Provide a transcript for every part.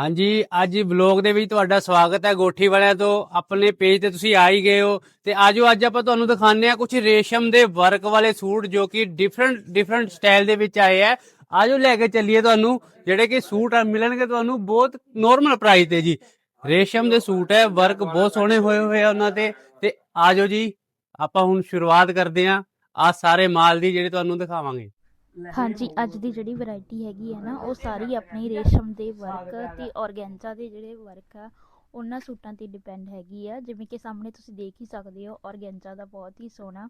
ਹਾਂਜੀ, ਅੱਜ ਵਲੌਗ ਦੇ ਵਿੱਚ ਤੁਹਾਡਾ ਸਵਾਗਤ ਹੈ ਗੋਠੀ ਵਾਲਿਆਂ ਤੋਂ। ਆਪਣੇ ਪੇਜ ਤੇ ਤੁਸੀਂ ਆ ਹੀ ਗਏ ਹੋ। ਤੇ ਆਜੋ, ਅੱਜ ਆਪਾਂ ਤੁਹਾਨੂੰ ਦਿਖਾਉਂਦੇ ਆ ਕੁਝ ਰੇਸ਼ਮ ਦੇ ਵਰਕ ਵਾਲੇ ਸੂਟ ਜੋ ਕਿ ਡਿਫਰੈਂਟ ਡਿਫਰੈਂਟ ਸਟਾਈਲ ਦੇ ਵਿੱਚ ਆਏ ਆ ਆਜੋ, ਲੈ ਕੇ ਚੱਲੀਏ ਤੁਹਾਨੂੰ। ਜਿਹੜੇ ਕਿ ਸੂਟ ਮਿਲਣਗੇ ਤੁਹਾਨੂੰ ਬਹੁਤ ਨੋਰਮਲ ਪ੍ਰਾਈਸ ਤੇ ਜੀ। ਰੇਸ਼ਮ ਦੇ ਸੂਟ ਹੈ, ਵਰਕ ਬਹੁਤ ਸੋਹਣੇ ਹੋਏ ਹੋਏ ਆ ਉਹਨਾਂ ਤੇ। ਤੇ ਆਜੋ ਜੀ, ਆਪਾਂ ਹੁਣ ਸ਼ੁਰੂਆਤ ਕਰਦੇ ਆ ਆ ਸਾਰੇ ਮਾਲ ਦੀ ਜਿਹੜੇ ਤੁਹਾਨੂੰ ਦਿਖਾਵਾਂਗੇ। ਹਾਂਜੀ ਅੱਜ ਦੀ ਜਿਹੜੀ ਵੈਰਾਈਟੀ ਹੈਗੀ ਹੈ ਨਾ ਉਹ ਸਾਰੀ ਆਪਣੀ ਰੇਸ਼ਮ ਦੇ ਵਰਕ ਤੇ ਔਰਗੈਂਜ਼ਾ ਦੇ ਜਿਹੜੇ ਵਰਕ ਆ ਉਹਨਾਂ ਸੂਟਾਂ ਤੇ ਡਿਪੈਂਡ ਹੈਗੀ ਆ। ਜਿਵੇਂ ਕਿ ਸਾਹਮਣੇ ਤੁਸੀਂ ਦੇਖ ਹੀ ਸਕਦੇ ਹੋ ਔਰਗੈਂਜ਼ਾ ਦਾ ਬਹੁਤ ਹੀ ਸੋਹਣਾ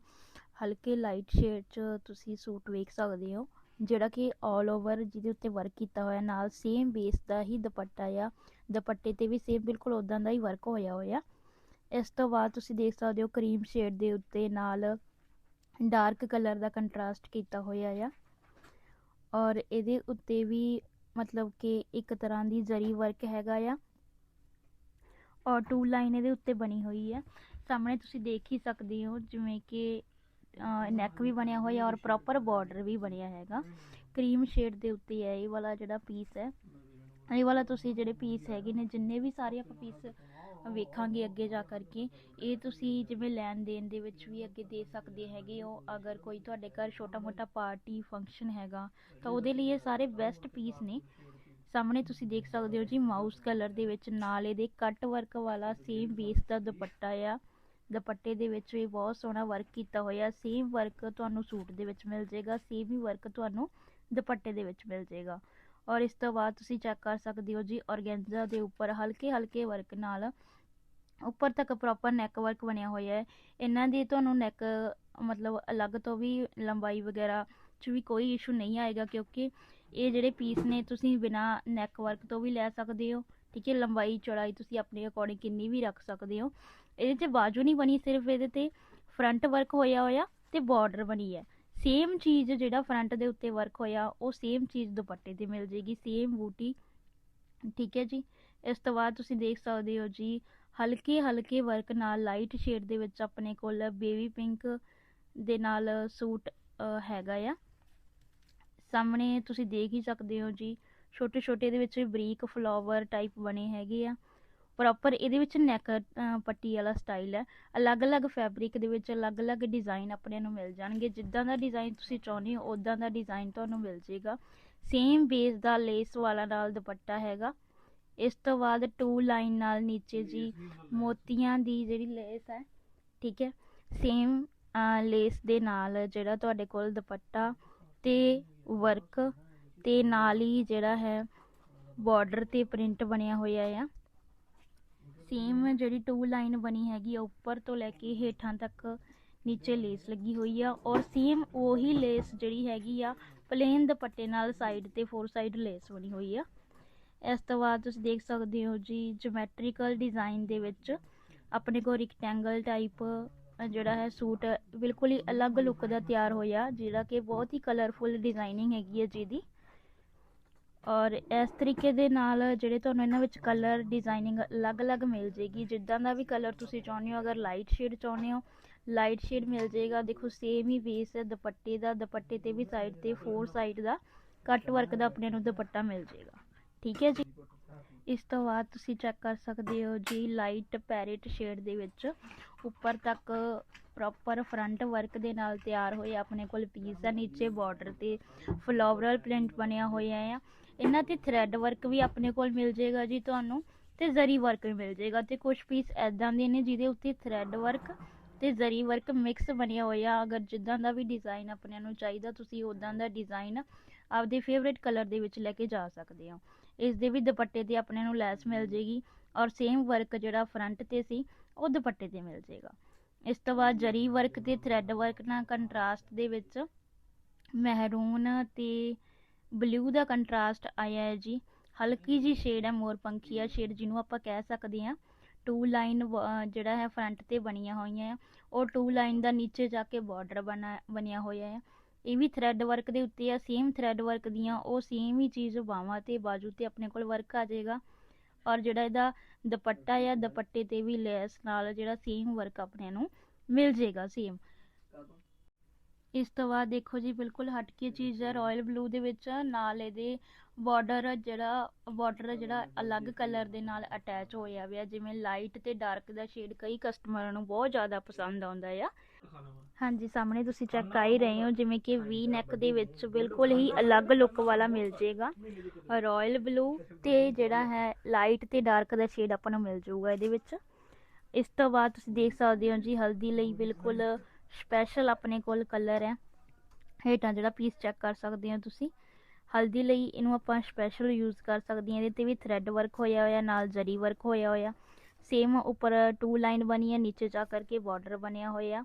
ਹਲਕੇ ਲਾਈਟ ਸ਼ੇਡ 'ਚ ਤੁਸੀਂ ਸੂਟ ਵੇਖ ਸਕਦੇ ਹੋ ਜਿਹੜਾ ਕਿ 올 ਓਵਰ ਜਿਹਦੇ ਉੱਤੇ ਵਰਕ ਕੀਤਾ ਹੋਇਆ ਨਾਲ ਸੇਮ ਬੇਸ ਦਾ ਹੀ ਦੁਪੱਟਾ ਆ। ਦੁਪੱਟੇ ਤੇ ਵੀ ਸੇਮ ਬਿਲਕੁਲ ਉਦਾਂ ਦਾ ਹੀ ਵਰਕ ਹੋਇਆ ਹੋਇਆ। ਇਸ ਤੋਂ ਬਾਅਦ ਤੁਸੀਂ ਦੇਖ ਸਕਦੇ ਹੋ ਕਰੀਮ ਸ਼ੇਡ ਦੇ ਉੱਤੇ ਨਾਲ ਡਾਰਕ ਕਲਰ ਦਾ ਕੰਟਰਾਸਟ ਕੀਤਾ ਹੋਇਆ ਆ। ਔਰ ਇਹਦੇ ਉੱਤੇ ਵੀ ਮਤਲਬ ਕਿ ਇੱਕ ਤਰ੍ਹਾਂ ਦੀ ਜ਼ਰੀ ਵਰਕ ਹੈਗਾ ਆ। ਔਰ ਟੂ ਲਾਈਨ ਇਹਦੇ ਉੱਤੇ ਬਣੀ ਹੋਈ ਹੈ ਸਾਹਮਣੇ ਤੁਸੀਂ ਦੇਖ ਹੀ ਸਕਦੇ ਹੋ ਜਿਵੇਂ ਕਿ ਨੈਕ ਵੀ ਬਣਿਆ ਹੋਇਆ ਔਰ ਪ੍ਰੋਪਰ ਬਾਰਡਰ ਵੀ ਬਣਿਆ ਹੈਗਾ। ਕਰੀਮ ਸ਼ੇਡ ਦੇ ਉੱਤੇ ਹੈ ਇਹ ਵਾਲਾ ਜਿਹੜਾ ਪੀਸ ਹੈ। ਇਹ ਵਾਲਾ ਤੁਸੀਂ ਜਿਹੜੇ ਪੀਸ ਹੈਗੇ ਨੇ, ਜਿੰਨੇ ਵੀ ਸਾਰੇ ਆਪਾਂ ਪੀਸ ਵੇਖਾਂਗੇ ਅੱਗੇ ਜਾ ਕਰਕੇ, ਇਹ ਤੁਸੀਂ ਜਿਵੇਂ ਲੈਣ ਦੇਣ ਦੇ ਵਿੱਚ ਵੀ ਅੱਗੇ ਦੇ ਸਕਦੇ ਹੈਗੇ ਹੋ। ਅਗਰ ਕੋਈ ਤੁਹਾਡੇ ਘਰ ਛੋਟਾ ਮੋਟਾ ਪਾਰਟੀ ਫੰਕਸ਼ਨ ਹੈਗਾ, ਤਾਂ ਉਹਦੇ ਲਈ ਇਹ ਸਾਰੇ ਬੈਸਟ ਪੀਸ ਨੇ। ਸਾਹਮਣੇ ਤੁਸੀਂ ਦੇਖ ਸਕਦੇ ਹੋ ਜੀ ਮਾਊਸ ਕਲਰ ਦੇ ਵਿੱਚ ਨਾਲ ਇਹਦੇ ਕੱਟ ਵਰਕ ਵਾਲਾ ਸੇਮ ਬੇਸ ਦਾ ਦੁਪੱਟਾ ਆ। ਦੁਪੱਟੇ ਦੇ ਵਿੱਚ ਵੀ ਬਹੁਤ ਸੋਹਣਾ ਵਰਕ ਕੀਤਾ ਹੋਇਆ। ਸੇਮ ਵਰਕ ਤੁਹਾਨੂੰ ਸੂਟ ਦੇ ਵਿੱਚ ਮਿਲ ਜਾਏਗਾ ਸੇਮ ਹੀ ਵਰਕ ਤੁਹਾਨੂੰ ਦੁਪੱਟੇ ਦੇ ਵਿੱਚ ਮਿਲ ਜਾਏਗਾ। ਔਰ ਇਸ ਤੋਂ ਬਾਅਦ ਤੁਸੀਂ ਚੈੱਕ ਕਰ ਸਕਦੇ ਹੋ ਜੀ ਔਰਗੈਂਜ਼ਾ ਦੇ ਉੱਪਰ ਹਲਕੇ ਹਲਕੇ ਵਰਕ ਨਾਲ ਉੱਪਰ ਤੱਕ ਪ੍ਰੋਪਰ ਨੈਕ ਵਰਕ ਬਣਿਆ ਹੋਇਆ ਹੈ। ਇਹਨਾਂ ਦੀ ਤੁਹਾਨੂੰ ਨੈਕ ਮਤਲਬ ਅਲੱਗ ਤੋਂ ਵੀ ਲੰਬਾਈ ਵਗੈਰਾ 'ਚ ਵੀ ਕੋਈ ਇਸ਼ੂ ਨਹੀਂ ਆਏਗਾ ਕਿਉਂਕਿ ਇਹ ਜਿਹੜੇ ਪੀਸ ਨੇ ਤੁਸੀਂ ਬਿਨਾ ਨੈਕ ਵਰਕ ਤੋਂ ਵੀ ਲੈ ਸਕਦੇ ਹੋ, ਠੀਕ ਹੈ, ਲੰਬਾਈ, ਚੌੜਾਈ ਤੁਸੀਂ ਆਪਣੇ ਅਕੋਰਡਿੰਗ ਕਿੰਨੀ ਵੀ ਰੱਖ ਸਕਦੇ ਹੋ। ਇਹਦੇ 'ਚ ਬਾਜੂ ਨਹੀਂ ਬਣੀ, ਸਿਰਫ ਇਹਦੇ 'ਤੇ ਫਰੰਟ ਵਰਕ ਹੋਇਆ ਹੋਇਆ ਤੇ ਬਾਰਡਰ ਬਣੀ ਹੈ। ਸੇਮ ਚੀਜ਼ ਜਿਹੜਾ ਫਰੰਟ ਦੇ ਉੱਤੇ ਵਰਕ ਹੋਇਆ, ਉਹ ਸੇਮ ਚੀਜ਼ ਦੁਪੱਟੇ ਤੇ ਮਿਲ ਜੇਗੀ ਸੇਮ ਬੂਟੀ। ਠੀਕ ਹੈ ਜੀ? ਇਸ ਤੋਂ ਬਾਅਦ ਤੁਸੀਂ ਦੇਖ ਸਕਦੇ ਹੋ ਜੀ ਹਲਕੇ ਹਲਕੇ ਵਰਕ ਨਾਲ ਲਾਈਟ ਸ਼ੇਡ ਦੇ ਵਿੱਚ ਆਪਣੇ ਕੋਲ ਬੇਬੀ ਪਿੰਕ ਦੇ ਨਾਲ ਸੂਟ ਹੈਗਾ ਆ। ਸਾਹਮਣੇ ਤੁਸੀਂ ਦੇਖ ਹੀ ਸਕਦੇ ਹੋ ਜੀ ਛੋਟੇ ਛੋਟੇ ਇਹਦੇ ਵਿੱਚ ਬਰੀਕ ਫਲਾਵਰ ਟਾਈਪ ਬਣੇ ਹੈਗੇ ਆ। ਪ੍ਰੋਪਰ ਇਹਦੇ ਵਿੱਚ ਨੈਕ ਪੱਟੀ ਵਾਲਾ ਸਟਾਈਲ ਹੈ। ਅਲੱਗ-ਅਲੱਗ ਫੈਬਰਿਕ ਦੇ ਵਿੱਚ ਅਲੱਗ-ਅਲੱਗ ਡਿਜ਼ਾਈਨ ਆਪਣੇ ਨੂੰ ਮਿਲ ਜਾਣਗੇ। ਜਿੱਦਾਂ ਦਾ ਡਿਜ਼ਾਈਨ ਤੁਸੀਂ ਚਾਹੁੰਦੇ ਹੋ ਉਦਾਂ ਦਾ ਡਿਜ਼ਾਈਨ ਤੁਹਾਨੂੰ ਮਿਲ ਜੇਗਾ ਸੇਮ ਬੇਸ ਦਾ ਲੇਸ ਵਾਲਾ ਨਾਲ ਦੁਪੱਟਾ ਹੈਗਾ। ਇਸ ਤੋਂ ਬਾਅਦ ਟੂ ਲਾਈਨ ਨਾਲ ਨੀਚੇ ਜੀ ਮੋਤੀਆਂ ਦੀ ਜਿਹੜੀ ਲੇਸ ਹੈ ਠੀਕ ਹੈ। ਸੇਮ ਲੇਸ ਦੇ ਨਾਲ ਜਿਹੜਾ ਤੁਹਾਡੇ ਕੋਲ ਦੁਪੱਟਾ ਤੇ ਵਰਕ ਤੇ ਨਾਲ ਹੀ ਜਿਹੜਾ ਹੈ ਬਾਰਡਰ ਤੇ ਪ੍ਰਿੰਟ ਬਣਿਆ ਹੋਇਆ ਆ। ਸੇਮ ਜਿਹੜੀ ਟੂ ਲਾਈਨ ਬਣੀ ਹੈਗੀ ਆ, ਉੱਪਰ ਤੋਂ ਲੈ ਕੇ ਹੇਠਾਂ ਤੱਕ ਨੀਚੇ ਲੇਸ ਲੱਗੀ ਹੋਈ ਆ ਔਰ ਸੇਮ ਉਹੀ ਲੇਸ ਜਿਹੜੀ ਹੈਗੀ ਆ ਪਲੇਨ ਦੁਪੱਟੇ ਨਾਲ ਸਾਈਡ ਤੇ ਫੋਰ ਸਾਈਡ ਲੇਸ ਬਣੀ ਹੋਈ ਆ। ਇਸ ਤੋਂ ਬਾਅਦ ਤੁਸੀਂ ਦੇਖ ਸਕਦੇ ਹੋ ਜੀ ਜਿਓਮੈਟ੍ਰੀਕਲ ਡਿਜ਼ਾਈਨ ਦੇ ਵਿੱਚ ਆਪਣੇ ਕੋਲ ਰੈਕਟੈਂਗਲ ਟਾਈਪ ਜਿਹੜਾ ਹੈ ਸੂਟ ਬਿਲਕੁਲ ਹੀ ਅਲੱਗ ਲੁੱਕ ਦਾ ਤਿਆਰ ਹੋਇਆ, ਜਿਹੜਾ ਕਿ ਬਹੁਤ ਹੀ ਕਲਰਫੁਲ ਡਿਜ਼ਾਈਨਿੰਗ ਹੈਗੀ ਹੈ ਜਿਹਦੀ। ਔਰ ਇਸ ਤਰੀਕੇ ਦੇ ਨਾਲ ਜਿਹੜੇ ਤੁਹਾਨੂੰ ਇਹਨਾਂ ਵਿੱਚ ਕਲਰ ਡਿਜ਼ਾਈਨਿੰਗ ਅਲੱਗ-ਅਲੱਗ ਮਿਲ ਜੇਗੀ ਜਿੱਦਾਂ ਦਾ ਵੀ ਕਲਰ ਤੁਸੀਂ ਚਾਹੁੰਦੇ ਹੋ, ਅਗਰ ਲਾਈਟ ਸ਼ੇਡ ਚਾਹੁੰਦੇ ਹੋ ਲਾਈਟ ਸ਼ੇਡ ਮਿਲ ਜਾਏਗਾ। ਦੇਖੋ ਸੇਮ ਹੀ ਬੇਸ ਹੈ, ਦੁਪੱਟੇ ਦਾ, ਦੁਪੱਟੇ ਤੇ ਵੀ ਸਾਈਡ ਤੇ ਫੋਰ ਸਾਈਡ ਦਾ ਕੱਟ ਵਰਕ ਦਾ ਆਪਣੇ ਨੂੰ ਦੁਪੱਟਾ ਮਿਲ ਜਾਏਗਾ। ਠੀਕ ਹੈ ਜੀ? ਇਸ ਤੋਂ ਬਾਅਦ ਤੁਸੀਂ ਚੈੱਕ ਕਰ ਸਕਦੇ ਹੋ ਜੀ ਲਾਈਟ ਪੈਰਟ ਸ਼ੇਡ ਦੇ ਵਿੱਚ। ਉੱਪਰ ਤੱਕ ਪ੍ਰੋਪਰ ਫਰੰਟ ਵਰਕ ਦੇ ਨਾਲ ਤਿਆਰ ਹੋਏ ਆਪਣੇ ਕੋਲ ਪੀਸ ਦਾ ਨੀਚੇ ਬਾਰਡਰ ਤੇ ਫਲੋਰਲ ਪ੍ਰਿੰਟ ਬਣਿਆ ਹੋਇਆ ਆ। ਇਹਨਾਂ ਤੇ ਥ੍ਰੈਡ ਵਰਕ ਵੀ ਆਪਣੇ ਕੋਲ ਮਿਲ ਜਾਏਗਾ ਜੀ ਤੁਹਾਨੂੰ ਤੇ ਜ਼ਰੀ ਵਰਕ ਵੀ ਮਿਲ ਜਾਏਗਾ ਤੇ ਕੁਝ ਪੀਸ ਐਦਾਂ ਦੇ ਨੇ ਜਿਹਦੇ ਉੱਤੇ ਥ੍ਰੈਡ ਵਰਕ ਤੇ ਜ਼ਰੀ ਵਰਕ ਮਿਕਸ ਬਣਿਆ ਹੋਇਆ। ਅਗਰ ਜਿੱਦਾਂ ਦਾ ਵੀ ਡਿਜ਼ਾਈਨ ਆਪਣਿਆਂ ਨੂੰ ਚਾਹੀਦਾ, ਤੁਸੀਂ ਉਦਾਂ ਦਾ ਡਿਜ਼ਾਈਨ ਆਪਦੇ ਫੇਵਰੇਟ ਕਲਰ ਦੇ ਵਿੱਚ ਲੈ ਕੇ ਜਾ ਸਕਦੇ ਹੋ। ਇਸ ਦੇ ਵੀ ਦੁਪੱਟੇ ਤੇ ਆਪਣੇ ਨੂੰ ਲੈਸ ਮਿਲ ਜੇਗੀ ਔਰ ਸੇਮ ਵਰਕ ਜਿਹੜਾ ਫਰੰਟ ਤੇ ਸੀ ਉਹ ਦੁਪੱਟੇ ਤੇ ਮਿਲ ਜੇਗਾ। ਇਸ ਤੋਂ ਬਾਅਦ ਜਰੀ ਵਰਕ ਤੇ ਥ੍ਰੈਡ ਵਰਕ ਨਾਲ ਕੰਟਰਾਸਟ ਦੇ ਵਿੱਚ ਮਹਿਰੂਨ ਤੇ ਬਲੂ ਦਾ ਕੰਟਰਾਸਟ ਆਇਆ ਹੈ ਜੀ। ਹਲਕੀ ਜੀ ਸ਼ੇਡ ਹੈ ਮੋਰ ਪੰਖੀਆ ਸ਼ੇਡ ਜਿਹਨੂੰ ਆਪਾਂ ਕਹਿ ਸਕਦੇ ਹਾਂ। ਟੂ ਲਾਈਨ ਜਿਹੜਾ ਹੈ ਫਰੰਟ ਤੇ ਬਣੀਆਂ ਹੋਈਆਂ ਆ। ਉਹ ਟੂ ਲਾਈਨ ਦਾ ਨੀਚੇ ਜਾ ਕੇ ਬਾਰਡਰ ਬਣਾ ਬਣਿਆ ਹੋਇਆ ਹੈ ਇਹ ਵੀ ਥ੍ਰੈਡ ਵਰਕ ਦੇ ਉੱਤੇ ਆ ਸੇਮ ਥ੍ਰੈਡ ਵਰਕ ਦੀਆਂ, ਉਹ ਸੇਮ ਹੀ ਚੀਜ਼ ਬਾਹਾਂ ਤੇ ਬਾਜੂ ਤੇ ਆਪਣੇ ਕੋਲ ਵਰਕ ਆ ਜਾਏਗਾ। ਔਰ ਜਿਹੜਾ ਇਹਦਾ ਦੁਪੱਟਾ ਆ ਦੁਪੱਟੇ ਤੇ ਵੀ ਲੈਸ ਨਾਲ ਜਿਹੜਾ ਸੇਮ ਵਰਕ ਆਪਣੇ ਨੂੰ ਮਿਲ ਜਾਏਗਾ ਸੇਮ ਇਸ ਤੋਂ ਬਾਅਦ ਦੇਖੋ ਜੀ ਬਿਲਕੁਲ ਹਟਕੇ ਚੀਜ਼ ਹੈ ਰਾਇਲ ਬਲੂ ਦੇ ਵਿੱਚ ਨਾਲ ਇਹਦੇ ਬਾਰਡਰ ਜਿਹੜਾ ਬਾਰਡਰ ਜਿਹੜਾ ਅਲੱਗ ਕਲਰ ਦੇ ਨਾਲ ਅਟੈਚ ਹੋਇਆ ਹੋਇਆ ਜਿਵੇਂ ਲਾਈਟ ਤੇ ਡਾਰਕ ਦਾ ਸ਼ੇਡ ਕਈ ਕਸਟਮਰਾਂ ਨੂੰ ਬਹੁਤ ਜ਼ਿਆਦਾ ਪਸੰਦ ਆਉਂਦਾ ਆ। ਹਾਂਜੀ ਸਾਹਮਣੇ ਤੁਸੀਂ ਚੈੱਕ ਕਰ ਹੀ ਰਹੇ ਹੋ ਜਿਵੇਂ ਕਿ ਵੀ ਨੈਕ ਦੇ ਵਿੱਚ ਬਿਲਕੁਲ ਹੀ ਅਲੱਗ ਲੁੱਕ ਵਾਲਾ ਮਿਲ ਜੇਗਾ ਰਾਇਲ ਬਲੂ ਤੇ ਜਿਹੜਾ ਹੈ ਲਾਈਟ ਤੇ ਡਾਰਕ ਦਾ ਸ਼ੇਡ ਆਪਾਂ ਨੂੰ ਮਿਲ ਜਾਊਗਾ ਇਹਦੇ ਵਿੱਚ। ਇਸ ਤੋਂ ਬਾਅਦ ਤੁਸੀਂ ਦੇਖ ਸਕਦੇ ਹੋ ਜੀ ਹਲਦੀ ਲਈ ਬਿਲਕੁਲ ਸਪੈਸ਼ਲ ਆਪਣੇ ਕੋਲ ਕਲਰ ਹੈ। ਹੇਠਾਂ ਜਿਹੜਾ ਪੀਸ ਚੈੱਕ ਕਰ ਸਕਦੇ ਹੋ ਤੁਸੀਂ। ਹਲਦੀ ਲਈ ਇਹਨੂੰ ਆਪਾਂ ਸਪੈਸ਼ਲ ਯੂਜ਼ ਕਰ ਸਕਦੇ ਹਾਂ। ਇਹਦੇ ਤੇ ਵੀ ਥ੍ਰੈਡ ਵਰਕ ਹੋਇਆ ਹੋਇਆ, ਨਾਲ ਜ਼ਰੀ ਵਰਕ ਹੋਇਆ ਹੋਇਆ। ਸੇਮ ਉੱਪਰ ਟੂ ਲਾਈਨ ਬਣੀ ਹੈ, ਨੀਚੇ ਜਾ ਕਰਕੇ ਬਾਰਡਰ ਬਣਿਆ ਹੋਇਆ।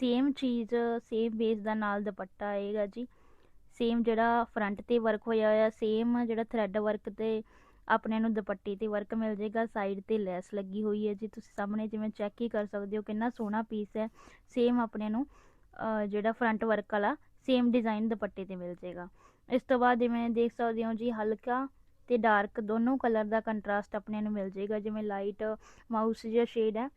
ਸੇਮ ਚੀਜ਼ ਸੇਮ ਬੇਸ ਦਾ ਨਾਲ ਦੁਪੱਟਾ ਆਏਗਾ ਜੀ। ਸੇਮ ਜਿਹੜਾ ਫਰੰਟ ਤੇ ਵਰਕ ਹੋਇਆ ਹੋਇਆ ਸੇਮ ਜਿਹੜਾ ਥ੍ਰੈਡ ਵਰਕ ਤੇ ਆਪਣੇ ਨੂੰ ਦੁਪੱਟੇ ਤੇ ਵਰਕ ਮਿਲ ਜਾਏਗਾ ਸਾਈਡ ਤੇ ਲੈਸ ਲੱਗੀ ਹੋਈ ਹੈ ਜੀ। ਤੁਸੀਂ ਸਾਹਮਣੇ ਜਿਵੇਂ ਚੈੱਕ ਹੀ ਕਰ ਸਕਦੇ ਹੋ, ਕਿੰਨਾ ਸੋਹਣਾ ਪੀਸ ਹੈ। ਸੇਮ ਆਪਣੇ ਨੂੰ ਜਿਹੜਾ ਫਰੰਟ ਵਰਕ ਵਾਲਾ ਸੇਮ ਡਿਜ਼ਾਈਨ ਦੁਪੱਟੇ ਤੇ ਮਿਲ ਜਾਏਗਾ। ਇਸ ਤੋਂ ਬਾਅਦ ਜਿਵੇਂ ਦੇਖ ਸਕਦੇ ਹੋ ਜੀ, ਹਲਕਾ ਤੇ ਡਾਰਕ ਦੋਨੋਂ ਕਲਰ ਦਾ ਕੰਟਰਾਸਟ ਆਪਣੇ ਨੂੰ ਮਿਲ ਜਾਏਗਾ। ਜਿਵੇਂ ਲਾਈਟ ਮਾਊਸ ਜਿਹਾ ਸ਼ੇਡ ਹੈ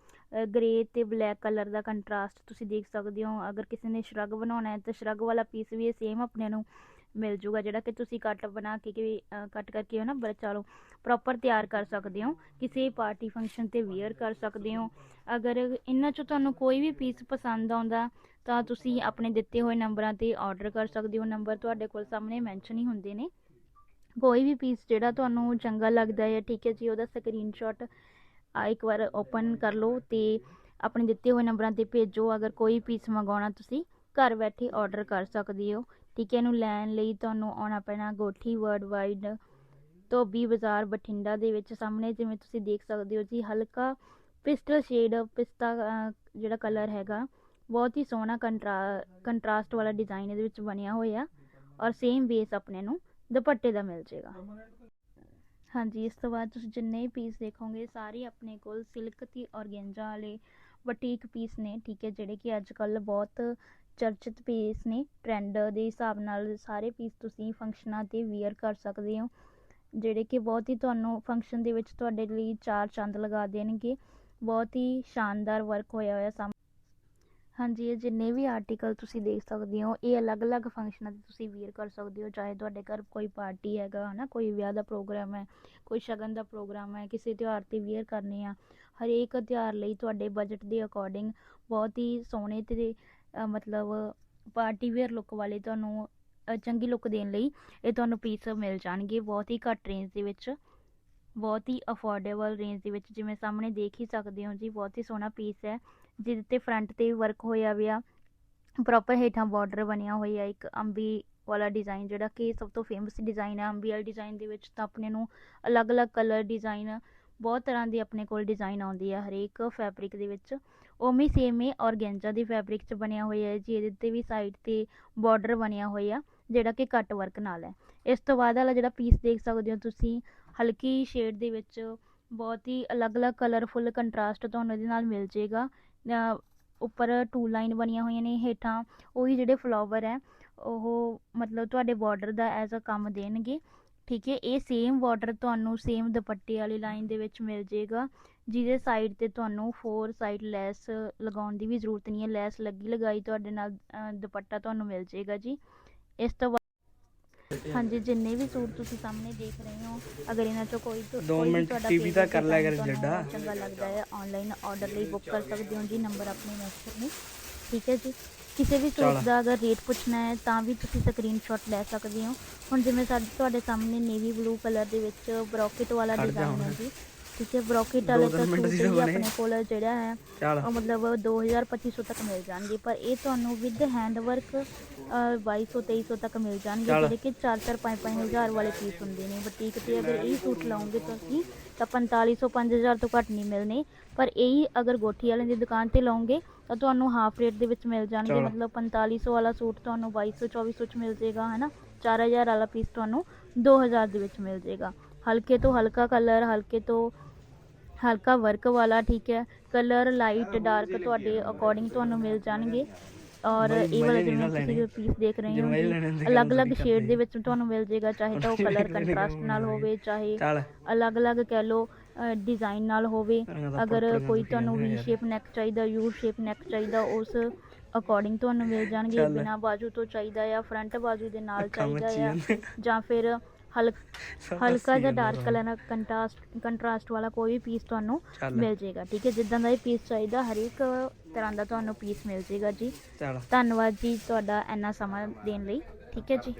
ਗ੍ਰੇ ਤੇ ਬਲੈਕ ਕਲਰ ਦਾ ਕੰਟਰਾਸਟ ਤੁਸੀਂ ਦੇਖ ਸਕਦੇ ਹੋ। ਅਗਰ ਕਿਸੇ ਨੇ ਸ਼ਰਗ ਬਣਾਉਣਾ ਹੈ ਤਾਂ ਸ਼ਰਗ ਵਾਲਾ ਪੀਸ ਵੀ ਇਹ ਸੇਮ ਆਪਣੇ ਨੂੰ ਮਿਲ ਜੂਗਾ, ਜਿਹੜਾ ਕਿ ਤੁਸੀਂ ਕੱਟ ਬਣਾ ਕੇ ਕਿ ਕੱਟ ਕਰਕੇ ਹੈ ਨਾ ਬੱਚਾ ਲਓ ਪ੍ਰੋਪਰ ਤਿਆਰ ਕਰ ਸਕਦੇ ਹੋ। ਕਿਸੇ ਪਾਰਟੀ ਫੰਕਸ਼ਨ ਤੇ ਵੇਅਰ ਕਰ ਸਕਦੇ ਹੋ। ਅਗਰ ਇਹਨਾਂ ਚੋਂ ਤੁਹਾਨੂੰ ਕੋਈ ਵੀ ਪੀਸ ਪਸੰਦ ਆਉਂਦਾ, ਤਾਂ ਤੁਸੀਂ ਆਪਣੇ ਦਿੱਤੇ ਹੋਏ ਨੰਬਰਾਂ ਤੇ ਆਰਡਰ ਕਰ ਸਕਦੇ ਹੋ। ਨੰਬਰ ਤੁਹਾਡੇ ਕੋਲ ਸਾਹਮਣੇ ਮੈਂਸ਼ਨ ਹੀ ਹੁੰਦੇ ਨੇ। ਕੋਈ ਵੀ ਪੀਸ ਜਿਹੜਾ ਤੁਹਾਨੂੰ ਚੰਗਾ ਲੱਗਦਾ ਹੈ, ਠੀਕ ਹੈ ਜੀ, ਉਹਦਾ ਸਕਰੀਨਸ਼ਾਟ ਇੱਕ ਵਾਰ ਓਪਨ ਕਰ ਲਓ ਤੇ ਆਪਣੇ ਦਿੱਤੇ ਹੋਏ ਨੰਬਰਾਂ ਤੇ ਭੇਜੋ। ਅਗਰ ਕੋਈ ਪੀਸ ਮੰਗਾਉਣਾ ਤੁਸੀਂ, ਘਰ ਬੈਠੇ ਆਰਡਰ ਕਰ ਸਕਦੇ ਹੋ। ਠੀਕ ਹੈ, ਇਹਨੂੰ ਲੈਣ ਲਈ ਤੁਹਾਨੂੰ ਆਉਣਾ ਪੈਣਾ ਗੋਠੀ ਵਰਲਡ ਵਾਈਡ ਧੋਬੀ ਬਾਜ਼ਾਰ ਬਠਿੰਡਾ ਦੇ ਵਿੱਚ ਸਾਹਮਣੇ, ਜਿਵੇਂ ਤੁਸੀਂ ਦੇਖ ਸਕਦੇ ਹੋ ਜੀ, ਹਲਕਾ ਪਿਸਟਲ ਸ਼ੇਡ ਪਿਸਤਾ ਜਿਹੜਾ ਕਲਰ ਹੈਗਾ, ਬਹੁਤ ਹੀ ਸੋਹਣਾ ਕੰਟਰਾਸਟ ਵਾਲਾ ਡਿਜ਼ਾਈਨ ਇਹਦੇ ਵਿੱਚ ਬਣਿਆ ਹੋਇਆ ਔਰ ਸੇਮ ਬੇਸ ਆਪਣੇ ਨੂੰ ਦੁਪੱਟੇ ਦਾ ਮਿਲ ਜਾਏਗਾ। ਹਾਂਜੀ, ਇਸ ਤੋਂ ਬਾਅਦ ਤੁਸੀਂ ਜਿੰਨੇ ਪੀਸ ਦੇਖੋਗੇ, ਸਾਰੇ ਆਪਣੇ ਕੋਲ ਸਿਲਕ ਤੇ ਔਰਗੈਂਜਾ ਵਾਲੇ ਬਟੀਕ ਪੀਸ ਨੇ, ਠੀਕ ਹੈ, ਜਿਹੜੇ ਕਿ ਅੱਜ ਕੱਲ ਬਹੁਤ ਚਰਚਿਤ ਪੀਸ ਨੇ ਟ੍ਰੈਂਡ ਦੇ ਹਿਸਾਬ ਨਾਲ ਸਾਰੇ ਪੀਸ ਤੁਸੀਂ ਫੰਕਸ਼ਨਾਂ ਤੇ ਵੀਅਰ ਕਰ ਸਕਦੇ ਹੋ, ਜਿਹੜੇ ਕਿ ਬਹੁਤ ਹੀ ਤੁਹਾਨੂੰ ਫੰਕਸ਼ਨ ਦੇ ਵਿੱਚ ਤੁਹਾਡੇ ਲਈ ਚਾਰ ਚੰਦ ਲਗਾ ਦੇਣਗੇ। ਬਹੁਤ ਹੀ ਸ਼ਾਨਦਾਰ ਵਰਕ ਹੋਇਆ ਹੋਇਆ ਸਾਹਮ ਹਾਂਜੀ, ਇਹ ਜਿੰਨੇ ਵੀ ਆਰਟੀਕਲ ਤੁਸੀਂ ਦੇਖ ਸਕਦੇ ਹੋ, ਇਹ ਅਲੱਗ-ਅਲੱਗ ਫੰਕਸ਼ਨਾਂ ਤੇ ਤੁਸੀਂ ਵੀਅਰ ਕਰ ਸਕਦੇ ਹੋ, ਚਾਹੇ ਤੁਹਾਡੇ ਘਰ ਕੋਈ ਪਾਰਟੀ ਹੈਗਾ, ਹਨਾ, ਕੋਈ ਵਿਆਹ ਦਾ ਪ੍ਰੋਗਰਾਮ ਹੈ, ਕੋਈ ਸ਼ਗਨ ਦਾ ਪ੍ਰੋਗਰਾਮ ਹੈ, ਕਿਸੇ ਤਿਉਹਾਰ ਤੇ ਵੀਅਰ ਕਰਨੇ ਆ, ਹਰੇਕ ਤਿਉਹਾਰ ਲਈ ਤੁਹਾਡੇ ਬਜਟ ਦੇ ਅਕੋਰਡਿੰਗ ਬਹੁਤ ਹੀ ਸੋਹਣੇ ਤੇ ਮਤਲਬ ਪਾਰਟੀ ਵੇਅਰ ਲੁੱਕ ਵਾਲੇ ਤੁਹਾਨੂੰ ਚੰਗੀ ਲੁੱਕ ਦੇਣ ਲਈ ਇਹ ਤੁਹਾਨੂੰ ਪੀਸ ਮਿਲ ਜਾਣਗੇ ਬਹੁਤ ਹੀ ਘੱਟ ਰੇਂਜ ਦੇ ਵਿੱਚ, ਬਹੁਤ ਹੀ ਅਫੋਰਡੇਬਲ ਰੇਂਜ ਦੇ ਵਿੱਚ ਜਿਵੇਂ ਸਾਹਮਣੇ ਦੇਖ ਹੀ ਸਕਦੇ ਹੋ ਜੀ, ਬਹੁਤ ਹੀ ਸੋਹਣਾ ਪੀਸ ਹੈ, ਜਿਹਦੇ ਤੇ ਫਰੰਟ ਤੇ ਵਰਕ ਹੋਇਆ ਵਿਆ ਪ੍ਰੋਪਰ ਹੇਠਾਂ ਬਾਰਡਰ ਬਣਿਆ ਹੋਇਆ ਇੱਕ ਅੰਬੀ ਵਾਲਾ ਡਿਜ਼ਾਈਨ ਜਿਹੜਾ ਕਿ ਸਭ ਤੋਂ ਫੇਮਸ ਡਿਜ਼ਾਈਨ ਹੈ, ਅੰਬੀ ਵਾਲੇ ਡਿਜ਼ਾਈਨ ਦੇ ਵਿੱਚ ਤਾਂ ਆਪਣੇ ਨੂੰ ਅਲੱਗ-ਅਲੱਗ ਕਲਰ ਡਿਜ਼ਾਈਨ ਬਹੁਤ ਤਰ੍ਹਾਂ ਦੇ ਆਪਣੇ ਕੋਲ ਡਿਜ਼ਾਈਨ ਆਉਂਦੀ ਹੈ ਹਰੇਕ ਫੈਬਰਿਕ ਦੇ ਵਿੱਚ ਉਵੇਂ ਸੇਮ ਹੀ ਔਰਗੈਂਜਾ ਦੀ ਫੈਬਰਿਕ 'ਚ ਬਣਿਆ ਹੋਇਆ ਹੈ ਜੀ, ਇਹਦੇ ਤੇ ਵੀ ਸਾਈਡ ਤੇ ਬਾਰਡਰ ਬਣਿਆ ਹੋਇਆ, ਜਿਹੜਾ ਕਿ ਕੱਟ ਵਰਕ ਨਾਲ ਹੈ। ਇਸ ਤੋਂ ਬਾਅਦ ਵਾਲਾ ਜਿਹੜਾ ਪੀਸ ਦੇਖ ਸਕਦੇ ਹੋ ਤੁਸੀਂ, ਹਲਕੀ ਸ਼ੇਡ ਦੇ ਵਿੱਚ ਬਹੁਤ ਹੀ ਅਲੱਗ-ਅਲੱਗ ਕਲਰਫੁੱਲ ਕੰਟਰਾਸਟ ਤੁਹਾਨੂੰ ਇਹਦੇ ਨਾਲ ਮਿਲ ਜਾਏਗਾ। ਉੱਪਰ ਟੂ ਲਾਈਨ ਬਣੀਆਂ ਹੋਈਆਂ ਨੇ ਹੇਠਾਂ, ਉਹੀ ਜਿਹੜੇ ਫਲਾਵਰ ਹੈ, ਉਹ ਮਤਲਬ ਤੁਹਾਡੇ ਬਾਰਡਰ ਦਾ ਐਜ਼ ਅ ਕੰਮ ਦੇਣਗੇ। ਠੀਕ ਹੈ, ਇਹ ਸੇਮ ਬਾਰਡਰ ਤੁਹਾਨੂੰ ਸੇਮ ਦੁਪੱਟੇ ਵਾਲੀ ਲਾਈਨ ਦੇ ਵਿੱਚ ਮਿਲ ਜਾਏਗਾ। ਜਿਹਦੇ ਸਾਈਡ ਤੇ ਤੁਹਾਨੂੰ ਫੋਰ ਸਾਈਡ ਲੈਸ ਲਗਾਉਣ ਦੀ ਵੀ ਜ਼ਰੂਰਤ ਨਹੀਂ ਹੈ ਲੈਸ ਲੱਗੀ ਲਗਾਈ ਤੁਹਾਡੇ ਨਾਲ ਦੁਪੱਟਾ ਤੁਹਾਨੂੰ ਮਿਲ ਜਾਏਗਾ ਜੀ ਇਸ ਤੋਂ ਬਾਅਦ ਹਾਂਜੀ ਜਿੰਨੇ ਵੀ ਸੂਟ ਤੁਸੀਂ ਸਾਹਮਣੇ ਦੇਖ ਰਹੇ ਹੋ ਅਗਰ ਇਹਨਾਂ ਚੋਂ ਕੋਈ ਕੋਈ ਵੀ ਤੁਹਾਡਾ TV ਦਾ ਕਰ ਲਿਆ ਕਰ ਜੱਡਾ। ਚੰਗਾ ਲੱਗਦਾ ਹੈ ਆਨਲਾਈਨ ਆਰਡਰ ਲਈ ਬੁੱਕ ਕਰ ਸਕਦੇ ਹੋ ਜੀ ਨੰਬਰ ਆਪਣੇ ਮੈਸੇਜ ਨੇ ਠੀਕ ਹੈ ਜੀ ਕਿਸੇ ਵੀ। ਸੂਟ ਦਾ ਅਗਰ ਰੇਟ ਪੁੱਛਣਾ ਹੈ ਤਾਂ ਵੀ ਤੁਸੀਂ ਸਕਰੀਨਸ਼ਾਟ ਲੈ ਸਕਦੇ ਹੋ ਹੁਣ ਜਿਵੇਂ ਸਾਡੇ ਤੁਹਾਡੇ ਸਾਹਮਣੇ ਨੇਵੀ ਬਲੂ ਕਲਰ ਦੇ ਵਿੱਚ ਬ੍ਰੋਕਟ ਵਾਲਾ ਡਿਜ਼ਾਈਨ ਹੈ। ਜੀ ਠੀਕ ਹੈ ਬ੍ਰੋਕਟ ਵਾਲੇ ਤਾਂ ਸੂਟ। ਆਪਣੇ ਕੋਲ ਜਿਹੜਾ ਹੈ ਉਹ ਮਤਲਬ 2000 2500 ਤੱਕ ਮਿਲ ਜਾਣਗੇ। ਪਰ ਇਹ ਤੁਹਾਨੂੰ ਵਿਦ ਹੈਂਡ ਵਰਕ 2200 2300 ਤੱਕ ਮਿਲ ਜਾਣਗੇ। ਜਿਹੜੇ ਕਿ 4-4 5-5000 ਵਾਲੇ ਪੀਸ ਹੁੰਦੇ ਨੇ। ਬੁਟੀਕ ਤੇ ਅਗਰ ਇਹ ਸੂਟ ਲਾਉਂਗੇ ਤੁਸੀਂ ਤਾਂ 4500 5000 ਤੋਂ ਘੱਟ ਨਹੀਂ ਮਿਲਣੇ। ਪਰ ਇਹੀ ਅਗਰ ਗੋਠੀ ਵਾਲੇ ਦੀ ਦੁਕਾਨ ਤੇ ਲਾਉਂਗੇ ਤਾਂ ਤੁਹਾਨੂੰ ਹਾਫ ਰੇਟ ਦੇ ਵਿੱਚ ਮਿਲ ਜਾਣਗੇ। ਮਤਲਬ 4500 ਵਾਲਾ ਸੂਟ ਤੁਹਾਨੂੰ 2200 2400 ਚ ਮਿਲ ਜਾਏਗਾ ਹਨਾ? 4000 ਵਾਲਾ ਪੀਸ ਤੁਹਾਨੂੰ 2000 ਦੇ ਵਿੱਚ ਮਿਲ ਜਾਏਗਾ। ਹਲਕੇ ਤੋਂ ਹਲਕਾ ਕਲਰ ਹਲਕੇ ਤੋਂ ਹਲਕਾ ਵਰਕ ਵਾਲਾ ਠੀਕ ਹੈ ਕਲਰ ਲਾਈਟ ਡਾਰਕ ਤੁਹਾਡੇ ਅਕੋਰਡਿੰਗ ਤੁਹਾਨੂੰ ਮਿਲ ਜਾਣਗੇ ਔਰ ਇਹ ਵਾਲਾ ਜਿਵੇਂ ਤੁਸੀਂ। ਪੀਸ ਦੇਖ ਰਹੇ ਹੋ ਅਲੱਗ-ਅਲੱਗ ਸ਼ੇਡ ਦੇ ਵਿੱਚ ਤੁਹਾਨੂੰ ਮਿਲ ਜਾਏਗਾ ਚਾਹੇ ਤਾਂ ਉਹ ਕਲਰ ਕੰਟਰਾਸਟ ਨਾਲ। ਹੋਵੇ ਚਾਹੇ ਅਲੱਗ-ਅਲੱਗ ਕਹਿ ਲਓ ਡਿਜ਼ਾਈਨ ਨਾਲ ਹੋਵੇ ਅਗਰ ਕੋਈ ਤੁਹਾਨੂੰ ਵੀ। ਸ਼ੇਪ ਨੈਕ ਚਾਹੀਦਾ ਯੂ ਸ਼ੇਪ ਨੈਕ ਚਾਹੀਦਾ ਉਸ ਅਕੋਰਡਿੰਗ ਤੁਹਾਨੂੰ ਮਿਲ ਜਾਣਗੇ। ਬਿਨਾ ਬਾਜੂ ਤੋਂ ਚਾਹੀਦਾ ਆ ਫਰੰਟ ਬਾਜੂ ਦੇ ਨਾਲ ਚਾਹੀਦਾ ਆ। ਜਾਂ ਫਿਰ ਹਲਕ ਹਲਕਾ ਜਿਹਾ ਡਾਰਕ। ਕਲਰ ਕੰਟਰਾਸਟ ਕੰਟਰਾਸਟ ਵਾਲਾ ਕੋਈ ਵੀ ਪੀਸ ਤੁਹਾਨੂੰ। ਮਿਲ ਜਾਏਗਾ ਠੀਕ ਹੈ ਜਿੱਦਾਂ ਦਾ ਇਹ ਪੀਸ ਚਾਹੀਦਾ ਹਰੇਕ ਤਰ੍ਹਾਂ ਦਾ ਤੁਹਾਨੂੰ ਪੀਸ ਮਿਲ ਜਾਏਗਾ ਜੀ ਧੰਨਵਾਦ ਜੀ ਤੁਹਾਡਾ ਇੰਨਾ ਸਮਾਂ ਦੇਣ ਲਈ ਠੀਕ ਹੈ ਜੀ